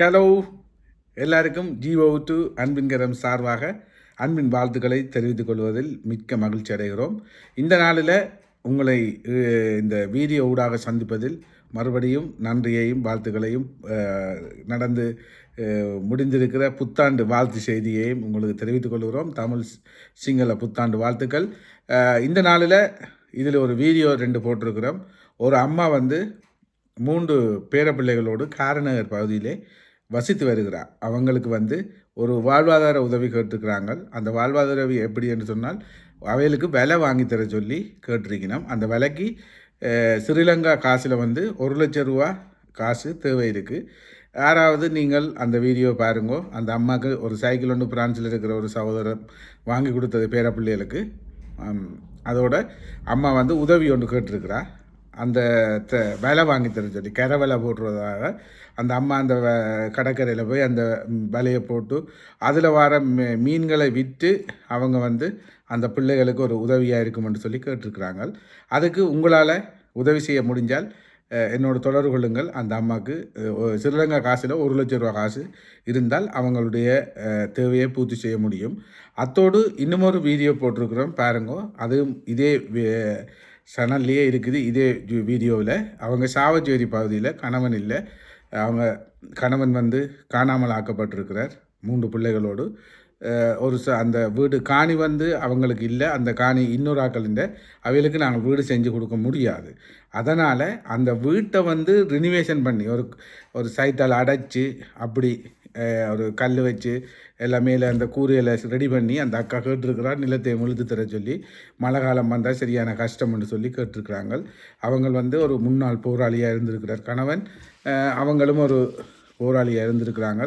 Hello எல்லாருக்கும் GO அன்பின் கரம் சார்பாக அன்பின் வாழ்த்துக்களை தெரிவித்துக் கொள்வதில் மிக்க மகிழ்ச்சி அடைகிறோம். இந்த நாளில் உங்களை இந்த வீடியோ ஊடாக சந்திப்பதில் மறுபடியும் நன்றியையும் வாழ்த்துக்களையும் நடந்து முடிந்திருக்கிற புத்தாண்டு வாழ்த்து செய்தியையும் உங்களுக்கு தெரிவித்துக் கொள்கிறோம். தமிழ் சிங்கள புத்தாண்டு வாழ்த்துக்கள். இந்த நாளில் இதில் ஒரு வீடியோ ரெண்டு போட்டிருக்கிறோம். ஒரு அம்மா வந்து மூன்று பேரப்பிள்ளைகளோடு காரநகர் பகுதியிலே வசித்து வருகிறார். அவங்களுக்கு வந்து ஒரு வாழ்வாதார உதவி கேட்டிருக்கிறாங்க. அந்த வாழ்வாதார உதவி எப்படி என்று சொன்னால் அவைகளுக்கு விலை வாங்கி தர சொல்லி கேட்டிருக்கணும் அந்த விலைக்கு ஸ்ரீலங்கா காசில் வந்து ஒரு லட்சம் ரூபா காசு தேவை இருக்குது யாராவது நீங்கள் அந்த வீடியோ பாருங்கோ. அந்த அம்மாவுக்கு ஒரு சைக்கிள் ஒன்று பிரான்சில் இருக்கிற ஒரு சகோதரர் வாங்கி கொடுத்தது பேரப்பிள்ளைகளுக்கு. பிள்ளைகளுக்கு அதோட அம்மா வந்து உதவி ஒன்று கேட்டிருக்கிறா. அந்த த வாங்கி தர சொல்லி கரை விலை போடுறதாக அந்த அம்மா அந்த வ- கடற்கரையில் போய் அந்த விலையை வலையை போட்டு அதில் வர மீ- மீன்களை விற்று அவங்க வந்து அந்த பிள்ளைகளுக்கு ஒரு உதவியாக இருக்குமென்று சொல்லி கேட்டிருக்கிறாங்க. அதுக்கு உங்களால் உதவி செய்ய முடிஞ்சால் என்னோட தொடர்பு கொள்ளுங்கள். அந்த அம்மாவுக்கு சிறுலங்கா ஸ்ரீலங்கா காசில் ஒரு லட்ச ரூபா காசு இருந்தால் அவங்களுடைய தேவையை பூர்த்தி செய்ய முடியும். அத்தோடு இன்னுமொரு வீடியோ போட்டிருக்கிறோம் பாருங்க. அதுவும் இதே சனல்லையே இருக்குது இதே வீடியோவில். அவங்க சாவச்சேரி பகுதியில் கணவன் இல்லை. அவங்க கணவன் வந்து காணாமல் ஆக்கப்பட்டிருக்கிறார் மூன்று பிள்ளைகளோடு. ஒரு ச அந்த வீடு காணி வந்து அவங்களுக்கு இல்லை. அந்த காணி இன்னொரு ஆக்கள் அவைகளுக்கு நாங்கள் வீடு செஞ்சு கொடுக்க முடியாது. அதனால் அந்த வீட்டை வந்து ரினிவேஷன் பண்ணி ஒரு ஒரு சைட்டால் அடைச்சி அப்படி ஒரு கல் வச்சு எல்லாமே அந்த கூரையில் ரெடி பண்ணி அந்த அக்கா கேட்டிருக்கிறார் நிலத்தை முழுத்து தர சொல்லி மழை காலம் வந்தால் சரியான கஷ்டம்னு சொல்லி கேட்டிருக்கிறாங்க அவங்க வந்து ஒரு முன்னாள் போராளியாக இருந்திருக்கிறார். கணவன் அவங்களும் ஒரு போராளியாக இருந்திருக்கிறாங்க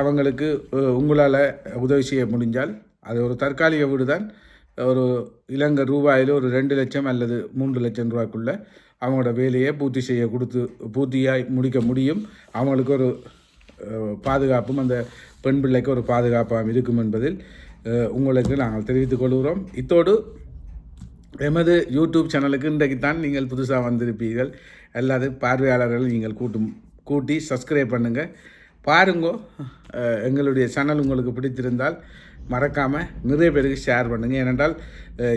அவங்களுக்கு உங்களால் உதவி செய்ய முடிஞ்சால் அது ஒரு தற்காலிக வீடு தான் ஒரு இலங்கை ரூபாயில் ஒரு ரெண்டு லட்சம் அல்லது மூன்று லட்சம் ரூபாய்க்குள்ளே அவங்களோட வேலையை பூர்த்தி செய்ய கொடுத்து பூர்த்தியாக முடிக்க முடியும். அவங்களுக்கு ஒரு பாதுகாப்பும் அந்த பெண் பிள்ளைக்கு ஒரு பாதுகாப்பாக இருக்கும் என்பதில் உங்களுக்கு நாங்கள் தெரிவித்துக் கொள்கிறோம். இத்தோடு எமது யூடியூப் சேனலுக்கு இன்றைக்கு தான் நீங்கள் புதுசாக வந்திருப்பீர்கள். எல்லாது பார்வையாளர்கள் நீங்கள் கூட்டும் கூட்டி சப்ஸ்கிரைப் பண்ணுங்கள் பாருங்கோ எங்களுடைய சேனல் உங்களுக்கு பிடித்திருந்தால் மறக்காமல் நிறைய பேருக்கு ஷேர் பண்ணுங்கள் ஏனென்றால்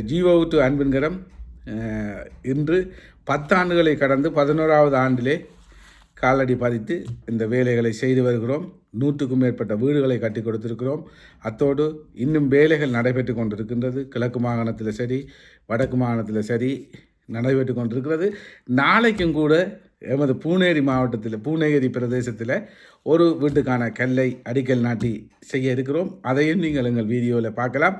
ஜீவோ டு அன்பின்கரம் இன்று பத்தாண்டுகளை கடந்து பதினோராவது ஆண்டிலே காலடி பதித்து இந்த வேலைகளை செய்து வருகிறோம். நூற்றுக்கும் மேற்பட்ட வீடுகளை கட்டி கொடுத்திருக்கிறோம். அத்தோடு இன்னும் வேலைகள் நடைபெற்று கொண்டிருக்கின்றது. கிழக்கு மாகாணத்தில் சரி வடக்கு மாகாணத்தில் சரி நடைபெற்று கொண்டிருக்கிறது. நாளைக்கும் கூட எமது பூனேரி மாவட்டத்தில் பூனேரி பிரதேசத்தில் ஒரு வீட்டுக்கான கல்லை அடிக்கல் நாட்டி செய்ய இருக்கிறோம். அதையும் நீங்கள் எங்கள் வீடியோவில் பார்க்கலாம்.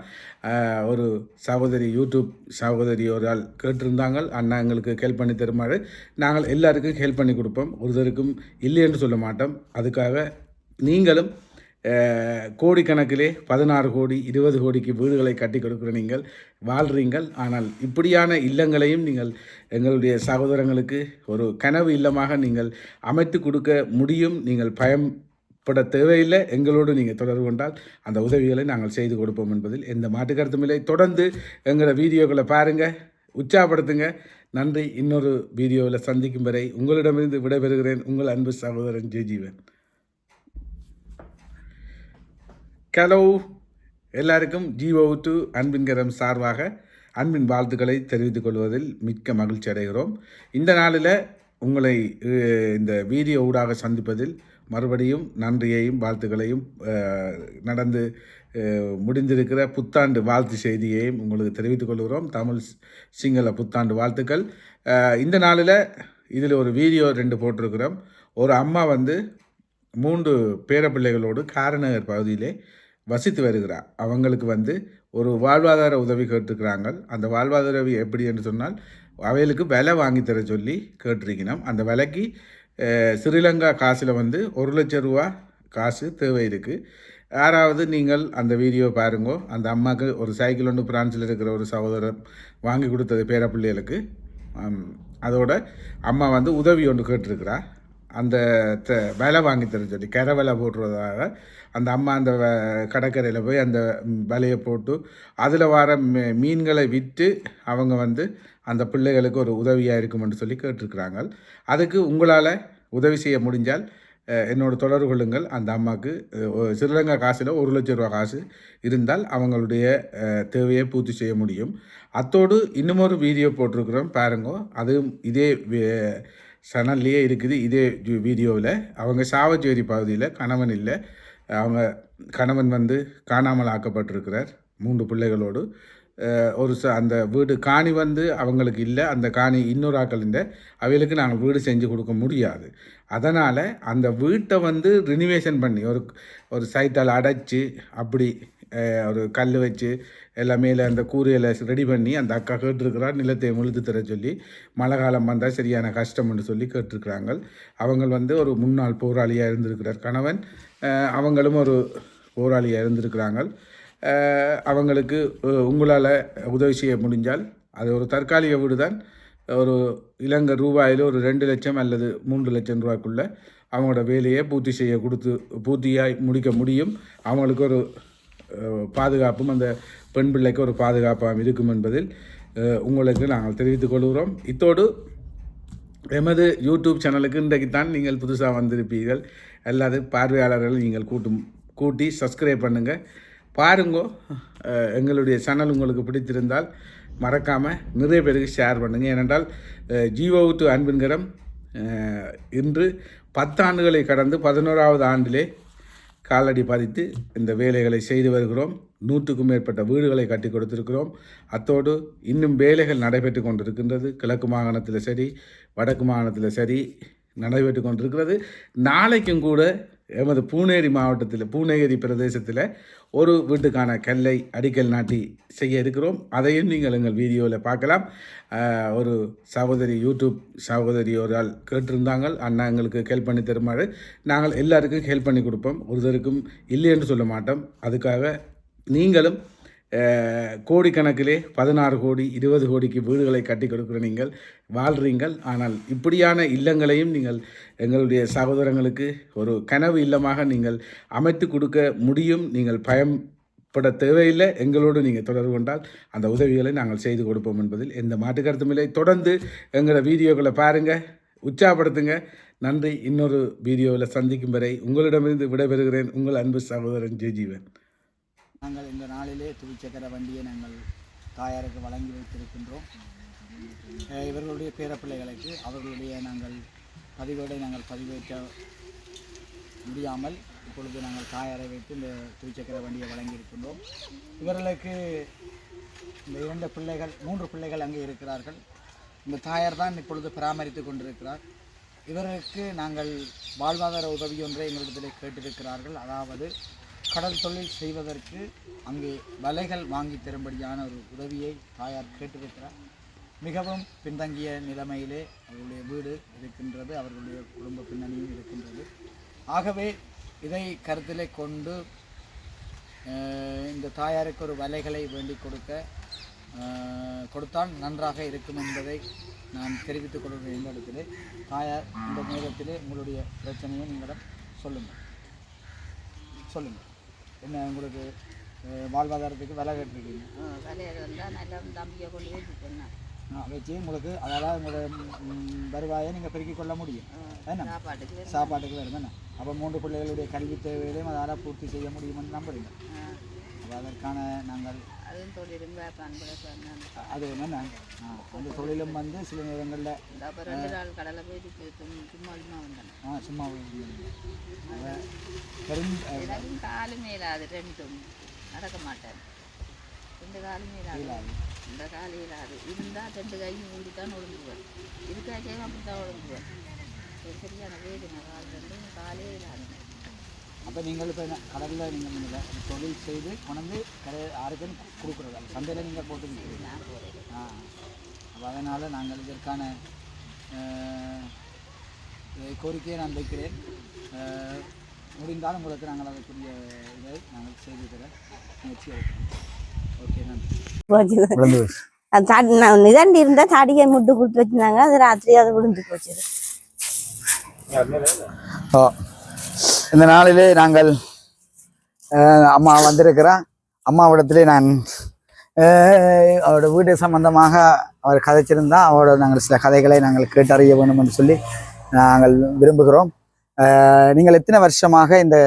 ஒரு சகோதரி யூடியூப் சகோதரி ஒரு ஆள் கேட்டிருந்தாங்க அண்ணா எங்களுக்கு ஹெல்ப் பண்ணி தருமாறு. நாங்கள் எல்லாருக்கும் ஹெல்ப் பண்ணி கொடுப்போம். ஒருத்தருக்கும் இல்லை என்று சொல்ல மாட்டோம். அதுக்காக நீங்களும் கோடிக்கணக்கிலே பதினாறு கோடி இருபது கோடிக்கு வீடுகளை கட்டி கொடுக்குற நீங்கள் வாழ்றீங்கள். ஆனால் இப்படியான இல்லங்களையும் நீங்கள் எங்களுடைய சகோதரங்களுக்கு ஒரு கனவு இல்லமாக நீங்கள் அமைத்து கொடுக்க முடியும். நீங்கள் பயன்பட தேவையில்லை. எங்களோடு நீங்கள் தொடர்பு கொண்டால் அந்த உதவிகளை நாங்கள் செய்து கொடுப்போம் என்பதில் எந்த மாற்று கருத்தும் இல்லை. தொடர்ந்து எங்களோட வீடியோக்களை பாருங்கள் உற்சாகப்படுத்துங்க. நன்றி. இன்னொரு வீடியோவில் சந்திக்கும் வரை உங்களிடமிருந்து விடைபெறுகிறேன். உங்கள் அன்பு சகோதரன் ஜெஜீவன் ஹலோ எல்லாருக்கும் ஜீவோ டு அன்பின்கரம் சார்பாக அன்பின் வாழ்த்துக்களை தெரிவித்துக் கொள்வதில் மிக்க மகிழ்ச்சி அடைகிறோம். இந்த நாளில் உங்களை இந்த வீடியோ ஊடாக சந்திப்பதில் மறுபடியும் நன்றியையும் வாழ்த்துக்களையும் நடந்து முடிந்திருக்கிற புத்தாண்டு வாழ்த்து செய்தியையும் உங்களுக்கு தெரிவித்துக் கொள்கிறோம். தமிழ் சிங்கள புத்தாண்டு வாழ்த்துக்கள். இந்த நாளில் இதில் ஒரு வீடியோ ரெண்டு போட்டிருக்கிறோம். ஒரு அம்மா வந்து மூன்று பேரப்பிள்ளைகளோடு காரநகர் பகுதியிலே வசித்து வருகிறார். அவங்களுக்கு வந்து ஒரு வாழ்வாதார உதவி கேட்டிருக்கிறாங்க. அந்த வாழ்வாதார உதவி எப்படி என்று சொன்னால் அவைகளுக்கு விலை வாங்கி தர சொல்லி கேட்டிருக்கணும் அந்த விலைக்கு ஸ்ரீலங்கா காசில் வந்து ஒரு லட்சம் ரூபா காசு தேவை இருக்குது யாராவது நீங்கள் அந்த வீடியோ பாருங்கோ. அந்த அம்மாவுக்கு ஒரு சைக்கிள் ஒன்று பிரான்சில் இருக்கிற ஒரு சகோதரர் வாங்கி கொடுத்தது பேரப்பிள்ளைகளுக்கு. பிள்ளைகளுக்கு அதோட அம்மா வந்து உதவி ஒன்று கேட்டிருக்கிறா. அந்த த விலை வாங்கி தர சொல்லி கரை விலை போடுறதாக அந்த அம்மா அந்த வ- கடற்கரையில் போய் அந்த வலையை போட்டு அதில் வர மீ- மீன்களை விற்று அவங்க வந்து அந்த பிள்ளைகளுக்கு ஒரு உதவியாக இருக்கும்னு சொல்லி கேட்டிருக்கிறாங்க அதுக்கு உங்களால் உதவி செய்ய முடிஞ்சால் என்னோட தொடர்பு கொள்ளுங்கள். அந்த அம்மாவுக்கு அஹ், ஸ்ரீலங்கா காசில் ஒரு லட்சம் ரூபா காசு இருந்தால் அவங்களுடைய தேவையை பூர்த்தி செய்ய முடியும். அத்தோடு இன்னும் ஒரு வீடியோ போட்டிருக்கிறோம் பாருங்க. அதுவும் இதே சேனல்லையே இருக்குது. இதே வீடியோவில். அவங்க சாவச்சேரி பகுதியில் கணவன் இல்லை. அவங்க கணவன் வந்து காணாமல் ஆக்கப்பட்டிருக்கிறார் மூன்று பிள்ளைகளோடு. ஒரு ச அந்த வீடு காணி வந்து அவங்களுக்கு இல்லை அந்த காணி இன்னொரு ஆக்கள் இல்லை அவைகளுக்கு நாங்கள் வீடு செஞ்சு கொடுக்க முடியாது. அதனால் அந்த வீட்டை வந்து ரினிவேஷன் பண்ணி ஒரு ஒரு சைட்டால் அடைச்சி அப்படி ஒரு கல் வச்சு எல்லாமே அந்த கூரையில் ரெடி பண்ணி அந்த அக்கா கேட்டிருக்கிறார் நிலத்தை முழுத்து தர சொல்லி மழை காலம் வந்தால் சரியான கஷ்டம்னு சொல்லி கேட்டிருக்கிறாங்க. அவங்க வந்து ஒரு முன்னாள் போராளியாக இருந்திருக்கிறார். கணவன் அவங்களும் ஒரு போராளியாக இருந்திருக்கிறாங்க. அவங்களுக்கு உங்களால் உதவி செய்ய முடிஞ்சால் அது ஒரு தற்காலிக வீடு தான் ஒரு இலங்கை ரூபாயில் ஒரு ரெண்டு லட்சம் அல்லது மூன்று லட்சம் ரூபாய்க்குள்ளே அவங்களோட வேலையை பூர்த்தி செய்ய கொடுத்து பூர்த்தியாக முடிக்க முடியும். அவங்களுக்கு ஒரு பாதுகாப்பும் அந்த பெண் பிள்ளைக்கு ஒரு பாதுகாப்பாக இருக்கும் என்பதில் உங்களுக்கு நாங்கள் தெரிவித்துக் கொள்கிறோம். இத்தோடு எமது யூடியூப் சேனலுக்கு இன்றைக்கு தான் நீங்கள் புதுசாக வந்திருப்பீர்கள். எல்லாது பார்வையாளர்கள் நீங்கள் கூட்டும் கூட்டி சப்ஸ்கிரைப் பண்ணுங்கள் பாருங்கோ எங்களுடைய சேனல் உங்களுக்கு பிடித்திருந்தால் மறக்காமல் நிறைய பேருக்கு ஷேர் பண்ணுங்கள் ஏனென்றால் ஜீவோ டு அன்பின்கரம் இன்று பத்தாண்டுகளை கடந்து பதினோராவது ஆண்டிலே காலடி பதித்து இந்த வேலைகளை செய்து வருகிறோம். நூற்றுக்கும் மேற்பட்ட வீடுகளை கட்டி கொடுத்திருக்கிறோம். அத்தோடு இன்னும் வேலைகள் நடைபெற்று கொண்டிருக்கின்றது. கிழக்கு மாகாணத்தில் சரி வடக்கு மாகாணத்தில் சரி நடைபெற்று கொண்டிருக்கிறது. நாளைக்கும் கூட எமது பூனேரி மாவட்டத்தில் பூனேரி பிரதேசத்தில் ஒரு வீட்டுக்கான கல்லை அடிக்கல் நாட்டி செய்ய இருக்கிறோம். அதையும் நீங்கள் எங்கள் வீடியோவில் பார்க்கலாம். ஒரு சகோதரி யூடியூப் சகோதரி ஒரு ஆள் கேட்டிருந்தாங்க அண்ணா எங்களுக்கு ஹெல்ப் பண்ணி தருமாறு. நாங்கள் எல்லாருக்கும் ஹெல்ப் பண்ணி கொடுப்போம். ஒருத்தருக்கும் இல்லை என்று சொல்ல மாட்டோம். அதுக்காக நீங்களும் கோடிக்கணக்கிலே பதினாறு கோடி இருபது கோடிக்கு வீடுகளை கட்டி கொடுக்குற நீங்கள் வாழ்றீங்கள். ஆனால் இப்படியான இல்லங்களையும் நீங்கள் எங்களுடைய சகோதரங்களுக்கு ஒரு கனவு இல்லமாக நீங்கள் அமைத்து கொடுக்க முடியும். நீங்கள் பயப்பட தேவையில்லை. எங்களோடு நீங்கள் தொடர்பு கொண்டால் அந்த உதவிகளை நாங்கள் செய்து கொடுப்போம் என்பதில் எந்த மாற்று கருத்தும் இல்லை. தொடர்ந்து எங்களோட வீடியோக்களை பாருங்கள் உற்சாகப்படுத்துங்க. நன்றி. இன்னொரு வீடியோவில் சந்திக்கும் வரை உங்களிடமிருந்து விடைபெறுகிறேன். உங்கள் அன்பு சகோதரன் ஜெஜீவன் நாங்கள் இந்த நாளிலே துவிச்சக்கர வண்டியை நாங்கள் தாயாருக்கு வழங்கி வைத்திருக்கின்றோம். இவர்களுடைய பேரப்பிள்ளைகளுக்கு அவர்களுடைய நாங்கள் பதிவேடை நாங்கள் பதிவேற்ற முடியாமல் இப்பொழுது நாங்கள் தாயாரை வைத்து இந்த துவிச்சக்கர வண்டியை வழங்கியிருக்கின்றோம். இவர்களுக்கு இந்த இரண்டு பிள்ளைகள் மூன்று பிள்ளைகள் அங்கே இருக்கிறார்கள். இந்த தாயார் தான் இப்பொழுது பராமரித்து கொண்டிருக்கிறார். இவருக்கு நாங்கள் வாழ்வாதார உதவி ஒன்றை எங்களிடத்தில் கேட்டிருக்கிறார்கள். அதாவது கடல் தொழில் செய்வதற்கு அங்கே வலைகள் வாங்கி தரும்படியான ஒரு உதவியை தாயார் கேட்டிருக்கிறார். மிகவும் பின்தங்கிய நிலைமையிலே அவர்களுடைய வீடு இருக்கின்றது அவர்களுடைய குடும்ப பின்னணியும் இருக்கின்றது. ஆகவே இதை கருத்திலே கொண்டு இந்த தாயாருக்கு ஒரு வலைகளை வேண்டிக் கொடுக்க கொடுத்தால் நன்றாக இருக்கும் என்பதை நான் தெரிவித்துக் கொள்கிற இந்த இடத்திலே. தாயார் இந்த நேரத்திலே உங்களுடைய பிரச்சனையை நீங்களிடம் சொல்லுங்கள். சொல்லுங்கள். என்ன உங்களுக்கு வாழ்வாதாரத்துக்கு விலை கேட்டிருக்கீங்க? விலையில் வந்தால் நல்லா தம்பியை கொண்டு வச்சு உங்களுக்கு அதாவது உங்களோட வருவாயை நீங்கள் பெருக்கிக் கொள்ள முடியும். என்ன சாப்பாட்டுக்கு வேறு தானே அப்போ மூன்று பிள்ளைகளுடைய கல்வி தேவைகளையும் அதால் பூர்த்தி செய்ய முடியும்னு நம்புறீங்க. அதற்கான நாங்கள் அது என்னென்ன அந்த தொழிலும் வந்து சில நேரங்களில் கடலை போயிட்டு சும்மா ஆ சும்மா பெரும் காலு மேலாது ரெண்டும். நடக்க மாட்டேன். ரெண்டு காலு மேலாது. இந்த காலு இயலாது இருந்தால் ரெண்டு கையும் ஊடி தான் ஒழுங்குவேன். இருக்காச்சே அப்படி தான் ஒழுங்குவேன். சரியான வேதனை கால் ரெண்டும் காலே இல்லாது அப்போ நீங்கள் இப்போ கடலில் நீங்கள் முன்னல தொழில் செய்து கொண்டு கடை யாருக்குன்னு கொடுக்குறது அந்த சந்தையில் நீங்கள் போட்டு விற்கிறீங்க நான் போகிறேன் ஆ. அப்போ அதனால் நாங்கள் இதற்கான கோரிக்கையை நான் வைக்கிறேன். முடிந்தால் உங்களுக்கு நாங்கள் அதற்குரிய இதை நாங்கள் செய்து தர முயற்சி எடுக்கிறோம். ஓகே நன்றி. நான் நிதாண்டி இருந்தா தாடியை முட்டு கொடுத்து வச்சிருந்தாங்க அது ராத்திரி அது விழுந்து போச்சு. ஓ இந்த நாளிலே நாங்கள் அம்மா வந்திருக்கிறோம். அம்மாவிடத்திலே நான் அவரோட வீடு சம்பந்தமாக அவர் கதைச்சிருந்தா அவரோட நாங்கள் சில கதைகளை நாங்கள் கேட்டறிய வேண்டும் என்று சொல்லி நாங்கள் விரும்புகிறோம். நீங்கள் எத்தனை வருஷமாக இந்த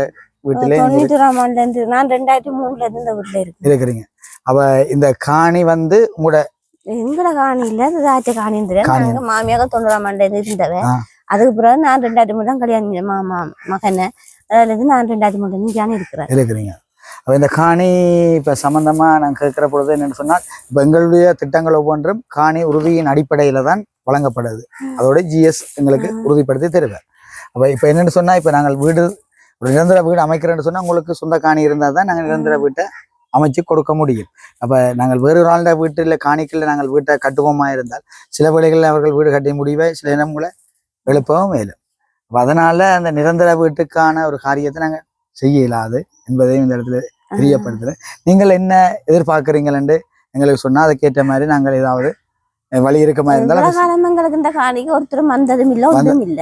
வீட்டிலே நான் ரெண்டாயிரத்தி மூணுல இருந்து இந்த வீட்டுல இருக்கேன். இருக்கிறீங்க. அப்ப இந்த காணி வந்து உங்களோட எங்கட காணி இல்ல ஆச்சு காணி மாமியாக தொண்ணூறாம் இருந்து இருந்தவன். அதுக்கு பிறகு நான் ரெண்டாயிரத்தி மூணு தான் கல்யாணம் மாமா மகனை. அதுல இருந்து நான் ரெண்டாயிரத்தி இருந்து ஜானி இருக்கிறேன். இருக்கிறீங்க. அப்ப இந்த காணி இப்ப சம்பந்தமா நான் கேட்கிற பொழுது என்னன்னு சொன்னால் இப்ப எங்களுடைய திட்டங்கள் ஒவ்வொன்றும் காணி உறுதியின் அடிப்படையில தான் வழங்கப்படுது. அதோட ஜிஎஸ் எங்களுக்கு உறுதிப்படுத்தி தருவார். அப்ப இப்ப என்னன்னு சொன்னா இப்ப நாங்கள் வீடு ஒரு நிரந்தர வீடு அமைக்கிறேன்னு சொன்னா உங்களுக்கு சொந்த காணி இருந்தால் தான் நாங்கள் நிரந்தர வீட்டை அமைச்சு கொடுக்க முடியும். அப்ப நாங்கள் வேறு ஒரு ஆண்ட வீட்டில் காணிக்கல நாங்கள் வீட்டை கட்டுவோமா இருந்தால் சில வேளைகளில் அவர்கள் வீடு கட்டி முடிவை சில இடங்களை எழுப்பவும் மேலும் அப்ப அதனால அந்த நிரந்தர வீட்டுக்கான ஒரு காரியத்தை நாங்கள் செய்ய இயலாது என்பதையும் இந்த இடத்துல தெரியப்படுத்துறேன். நீங்கள் என்ன எதிர்பார்க்குறீங்களென்று எங்களுக்கு சொன்னா அதுக்கேற்ற மாதிரி நாங்கள் ஏதாவது வழி இருக்கமா இருந்தாலும் எங்களுக்கு இந்த காணிக்கு ஒருத்தரும் வந்ததும் இல்ல ஒன்றும் இல்ல.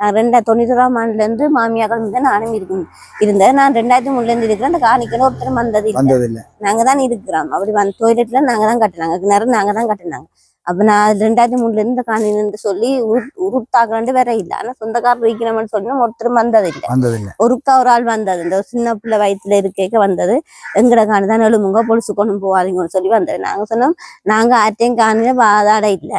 நான் ரெண்டாயிரத்தி தொண்ணூறாம் ஆண்டுல இருந்து மாமியாக்கள் இருந்து நானும் இருக்கு இருந்தேன். நான் ரெண்டாயிரத்தி மூணுல இருந்து இருக்கிறேன். அந்த காணிக்குன்னு ஒருத்தரும் வந்தது இல்ல வந்ததில்லை. நாங்க தான் இருக்கிறோம். அப்படி வந்து டொய்லெட்ல நாங்க தான் கட்டினாங்க கிணறு நாங்க தான் கட்டினாங்க அப்ப நான் ரெண்டாயிரத்தி மூணுல இருந்து இந்த காணின்னு சொல்லி உருத்தாக்குறேன் வேற இல்ல. ஆனா சொந்தக்காரர் வைக்கிறோம்னு சொல்லி ஒருத்தரும் வந்ததில்லை. ஒருக்கா ஒரு ஆள் வந்தது. இந்த சின்ன பிள்ளை வயித்துல இருக்க வந்தது. எங்கட காணி தான் எழுமுங்க பொலிசு கொண்டு போவாதீங்கன்னு சொல்லி வந்தது. நாங்க சொன்னோம் நாங்க ஆட்டையும் காணில வாதாட இல்ல.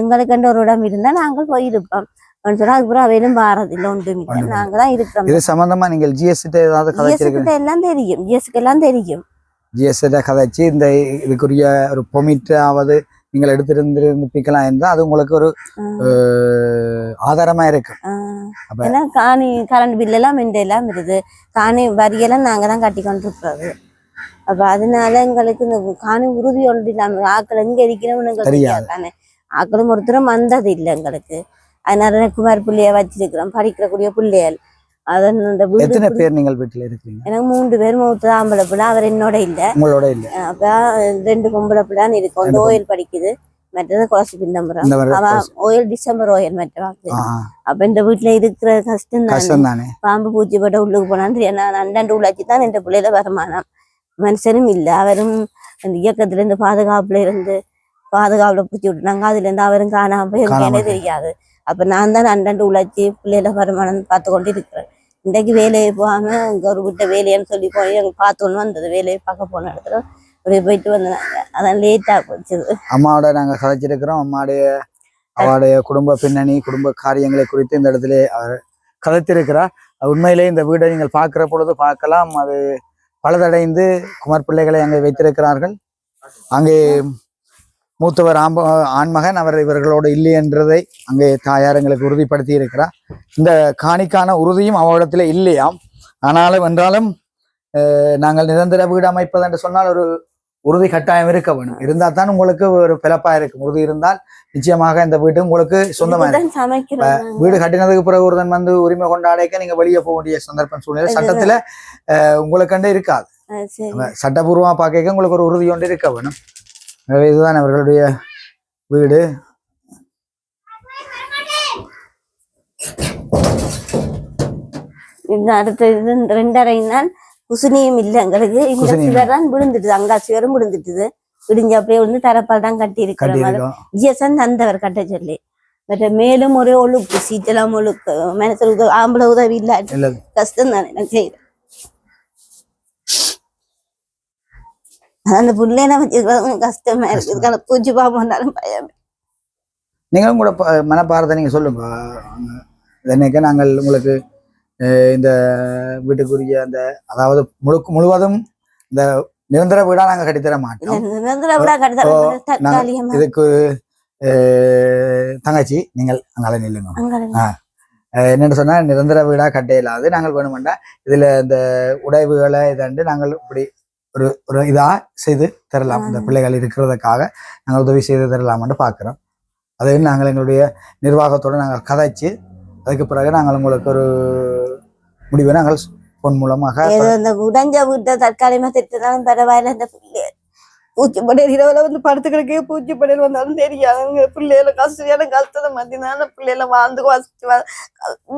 எங்களுக்கு ஒரு இடம் இருந்தா நாங்கள் போயிருப்போம். சொன்னா அதுக்கப்புறம் அவையிலும் வாரது இல்லை ஒன்றும் இல்லை ஒன்றும் நாங்க தான் இருக்கிறோம். இது சம்பந்தமா நீங்கள் ஜிஎஸ் ஏதாவது எல்லாம் தெரியும். ஜிஎஸ்க்கு எல்லாம் தெரியும். ஜிஎஸ் கதைச்சு இந்த இதுக்குரிய ஒரு பொமிட்டாவது நீங்கள் எடுத்திருந்திருப்பிக்கலாம் இருந்தால் அது உங்களுக்கு ஒரு ஆதாரமா இருக்கும். ஏன்னா காணி கரண்ட் பில் எல்லாம் மிண்ட எல்லாம் வருது காணி வரியெல்லாம் நாங்க தான் கட்டி கொண்டு இருக்கிறது அப்ப அதனால எங்களுக்கு இந்த காணி உறுதி ஒன்று இல்லாம ஆக்கள் எங்க இருக்கிறோம்னு எங்களுக்கு ஆக்களும் ஒருத்தரும் வந்தது இல்லை எங்களுக்கு. அதனால குமார் பிள்ளைய வச்சிருக்கிறோம். படிக்கக்கூடிய பிள்ளைகள். அதன் அந்த எத்தனை பேர் நீங்கள் வீட்டில் இருக்கிறீங்க? எனக்கு மூன்று பேர் மூத்த ஆம்பளை பிள்ளை அவர் என்னோட இல்ல. உங்களோட இல்லை. அப்ப ரெண்டு பொம்பளை பிள்ளைன்னு இருக்கும். ரெண்டு ஓயில் படிக்குது. மற்றது குளசி பிந்தம்பரம். இந்த மாதிரி அவ ஓயில் டிசம்பர் ஓயில் மற்ற அப்ப இந்த வீட்டுல இருக்கிற கஷ்டம் தானே. பாம்பு பூச்சி போட்ட உள்ளுக்கு போனான்னு தெரியும். அண்டாண்டு உள்ளாச்சு தான் இந்த பிள்ளையில வருமானம். மனுஷனும் இல்லை. அவரும் அந்த இயக்கத்துல இருந்து பாதுகாப்புல இருந்து பாதுகாப்புல பூச்சி விட்டுனாங்க. அதுல இருந்து அவரும் காணாம போய் தெரியாது. அப்ப நான் தான் அண்டன் உழைச்சி பிள்ளைகளை வருமானம் பார்த்து கொண்டு இருக்கிறேன் இன்றைக்கு வேலையை போகாம கவர்மெண்ட்ட ஒரு வேலையான்னு சொல்லி போய் எங்க பார்த்தோன்னு வந்தது. வேலையை பார்க்க போன இடத்துல அப்படியே போயிட்டு வந்தாங்க அதான் லேட்டா போச்சு. அம்மாவோட நாங்கள் கதைச்சிருக்கிறோம். அம்மாவுடைய அவளுடைய குடும்ப பின்னணி குடும்ப காரியங்களை குறித்து இந்த இடத்துல அவர் கதைத்திருக்கிறார். உண்மையிலே இந்த வீடை நீங்கள் பார்க்குற பொழுது பார்க்கலாம். அது பலதடைந்து குமார் பிள்ளைகளை அங்கே வைத்திருக்கிறார்கள். அங்கே மூத்தவர் ஆம்ப ஆண்மகன். அவர் இவர்களோடு இல்லை என்றதை அங்கே தாயார் எங்களுக்கு உறுதிப்படுத்தி இருக்கிறார் இந்த காணிக்கான உறுதியும் அவரிடத்துல இல்லையாம். ஆனாலும் என்றாலும் நாங்கள் நிரந்தர வீடு அமைப்பது என்று சொன்னால் ஒரு உறுதி கட்டாயம் இருக்க வேணும் இருந்தால் தான் உங்களுக்கு ஒரு பிறப்பா இருக்கும். உறுதி இருந்தால் நிச்சயமாக இந்த வீடு உங்களுக்கு சொந்தமா இருக்கும். இதுதான் சமைக்கிறோம் வீடு கட்டினதுக்கு பிறகு ஒருத்தன் வந்து உரிமை கொண்டாடைக்க நீங்க வெளியே போக வேண்டிய சந்தர்ப்பம் சூழ்நிலை. சட்டத்துல அஹ், உங்களுக்கண்டு இருக்காது. சட்டபூர்வமா பார்க்க உங்களுக்கு ஒரு உறுதி ஒன்று இருக்க வேணும். எனவே இதுதான் அவர்களுடைய வீடு. இந்த அடுத்த இது இந்த ரெண்டரை நாள் குசுனியும் இல்லை எங்களுக்கு. இந்த சுவர் தான் விழுந்துட்டுது. அங்கா சுவரும் விழுந்துட்டுது. விடிஞ்ச அப்படியே வந்து தரப்பால் தான் கட்டி இருக்கிற மாதிரி ஜிஎஸ்என் தந்தவர் கட்ட சொல்லி. மற்ற மேலும் ஒரே ஒழுக்கு சீட்டெல்லாம் ஒழுக்கு உதவி ஆம்பளை உதவி இல்ல. கஷ்டம் தானே நான் செய்யறேன் அந்த புள்ளையில வச்சுக்கிறது கஷ்டமா இருக்கு இதுக்கான பூச்சி பாம்பு வந்தாலும் பயம் நீங்களும் கூட மனப்பாரத்தை நீங்க சொல்லுங்க என்னைக்கு நாங்கள் உங்களுக்கு இந்த வீட்டுக்குரிய அந்த அதாவது முழுக்க முழுவதும் இந்த நிரந்தர வீடா நாங்க கட்டித்தர மாட்டோம் இதுக்கு தங்கச்சி நீங்கள் அங்கால நில்லுங்க அஹ், என்னன்னு சொன்னா நிரந்தர வீடா கட்ட இயலாது நாங்கள் வேணுமெண்டா இதுல இந்த உடைவுகளை இதாண்டு நாங்கள் இப்படி ஒரு ஒரு இதா செய்து தரலாம். இந்த பிள்ளைகள் இருக்கிறதுக்காக நாங்கள் உதவி செய்து தரலாம்னு பார்க்குறோம். அதை நாங்கள் எங்களுடைய நிர்வாகத்தோட நாங்கள் கதைச்சு அதுக்கு பிறகு நாங்கள் உங்களுக்கு ஒரு முடிவை நாங்கள் பொன் மூலமாக இந்த உடைஞ்ச வீட்டை தற்காலிகமா திட்டுனாலும் பரவாயில்ல இந்த பிள்ளை பூச்சி படையல் இரவுல வந்து படுத்துக்கிடக்கே பூச்சி படையல் வந்தாலும் தெரியாது. பிள்ளைகள கஷ்டம் கஷ்டத்தை மத்தினால பிள்ளைகள வாழ்ந்து வாசிச்சு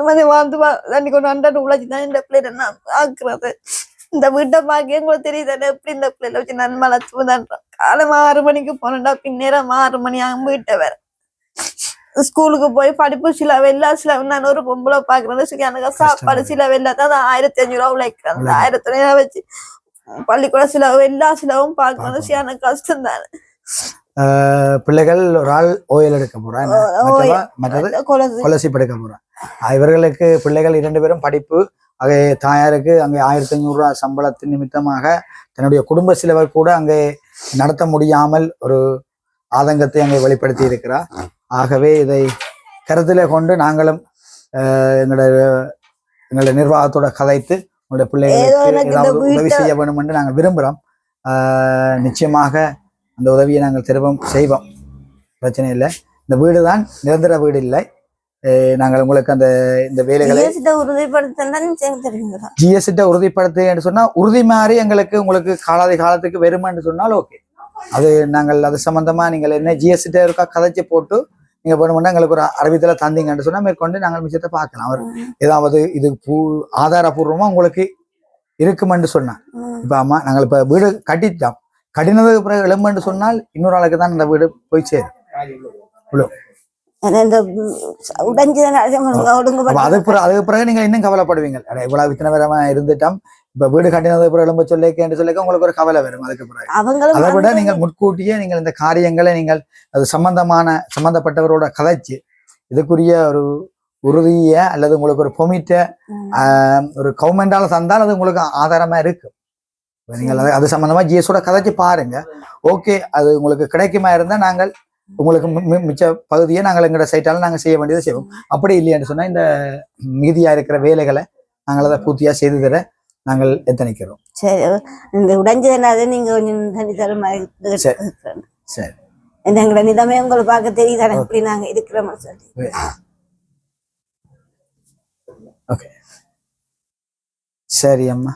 மாதிரி வாழ்ந்து தண்ணி கொண்டு அண்டாண்டு உழைச்சி தான் இந்த பிள்ளைகளை நான் ஆக்குறது இந்த வீட்டை பார்க்க உங்களுக்கு தெரியுதானே எப்படி இந்த பிள்ளைல வச்சு நன்மை வளர்த்து காலம் ஆறு மணிக்கு போனேன்டா. பின்னேரம் ஆறு மணி ஆகும் வீட்டை வேற. ஸ்கூலுக்கு போய் படிப்பு சிலவு எல்லா சிலவு நான் ஒரு பொம்பளை பாக்குறேன்னு சொல்லி எனக்கு சாப்பாடு சிலவு எல்லாத்தான் நான் ஆயிரத்தி அஞ்சு ரூபா உழைக்கிறேன். அந்த ஆயிரத்தி ரூபா வச்சு பள்ளிக்கூட சிலவு எல்லா சிலவும் பாக்குறது சரியான கஷ்டம் தானே பிள்ளைகள் ஒரு ஆள் ஓயில் எடுக்க போறான் மற்றது கொலசு. கொலசிப் எடுக்க போறான் இவர்களுக்கு பிள்ளைகள் இரண்டு பேரும் படிப்பு அங்கே தாயாருக்கு அங்கே ஆயிரத்தி ஐநூறு சம்பளத்தின் நிமித்தமாக தன்னுடைய குடும்ப செலவை கூட அங்கே நடத்த முடியாமல் ஒரு ஆதங்கத்தை அங்கே வெளிப்படுத்தி இருக்கிறார் ஆகவே இதை கருத்திலே கொண்டு நாங்களும் ஆஹ் எங்களுடைய நிர்வாகத்தோட கதைத்து உங்களுடைய பிள்ளைகளுக்கு ஏதாவது உதவி செய்ய வேண்டும் என்று நாங்கள் விரும்புகிறோம். நிச்சயமாக அந்த உதவியை நாங்கள் திரும்பவும் செய்வோம். பிரச்சனை இல்லை. இந்த வீடு தான் நிரந்தர வீடு இல்லை. நாங்கள் உங்களுக்கு அந்த இந்த வேலைகளை ஜிஎஸ்டி உறுதிப்படுத்து என்று சொன்னா உறுதி மாறி எங்களுக்கு உங்களுக்கு காலாதி காலத்துக்கு வருமான்னு சொன்னால் ஓகே. அது நாங்கள் அது சம்பந்தமா நீங்கள் என்ன ஜிஎஸ்டி இருக்கா கதைச்சு போட்டு நீங்க வேணுமெண்டா எங்களுக்கு ஒரு அறிவித்தல தந்தீங்கன்னு சொன்னா மேற்கொண்டு நாங்கள் மிச்சத்தை பார்க்கலாம். அவர் ஏதாவது இது பூ ஆதாரபூர்வமா உங்களுக்கு இருக்குமென்று சொன்னா இப்ப அம்மா நாங்கள் இப்ப வீடு கட்டிட்டோம். கட்டினதுக்கு பிறகு எழும்புன்னு சொன்னால் இன்னொரு ஆளுக்கு தான் இந்த வீடு போய் சேரும். அதுக்கு பிறகு அதுக்கு பிறகு இன்னும் கவலைப்படுவீங்க இவ்வளவு இத்தனை வரமா இருந்துட்டோம். இப்ப வீடு கட்டினதுக்கு பிறகு எழும்ப சொல்லிக்கேன்னு சொல்லிக்க உங்களுக்கு ஒரு கவலை வரும் அதுக்கு பிறகு. அதை விட நீங்கள் முன்கூட்டியே நீங்கள் இந்த காரியங்களை நீங்கள் அது சம்பந்தமான சம்பந்தப்பட்டவரோட கதைச்சு இதுக்குரிய ஒரு உறுதிய அல்லது உங்களுக்கு ஒரு பொமிட்ட. ஒரு கவர்மெண்டால தந்தால் அது உங்களுக்கு ஆதாரமா இருக்கு இப்ப நீங்கள் அது அது சம்பந்தமா ஜிஎஸோட கதைச்சு பாருங்க. ஓகே அது உங்களுக்கு கிடைக்குமா இருந்தா நாங்கள் உங்களுக்கு மிச்ச பகுதியை நாங்கள் எங்களோட சைட்டால நாங்கள் செய்ய வேண்டியதை செய்வோம். அப்படி இல்லையான்னு சொன்னா இந்த மீதியா இருக்கிற வேலைகளை நாங்கள் அதை பூர்த்தியா செய்து தர நாங்கள் எத்தனைக்கிறோம். சரி இந்த உடஞ்சதுனால நீங்க கொஞ்சம் தண்ணி தர மாதிரி சரி. சரி. இந்த எங்களோட நிலைமை உங்களை பார்க்க தெரியுதானே இப்படி நாங்க இருக்கிறோம் சொல்லி. ஓகே. சரி அம்மா.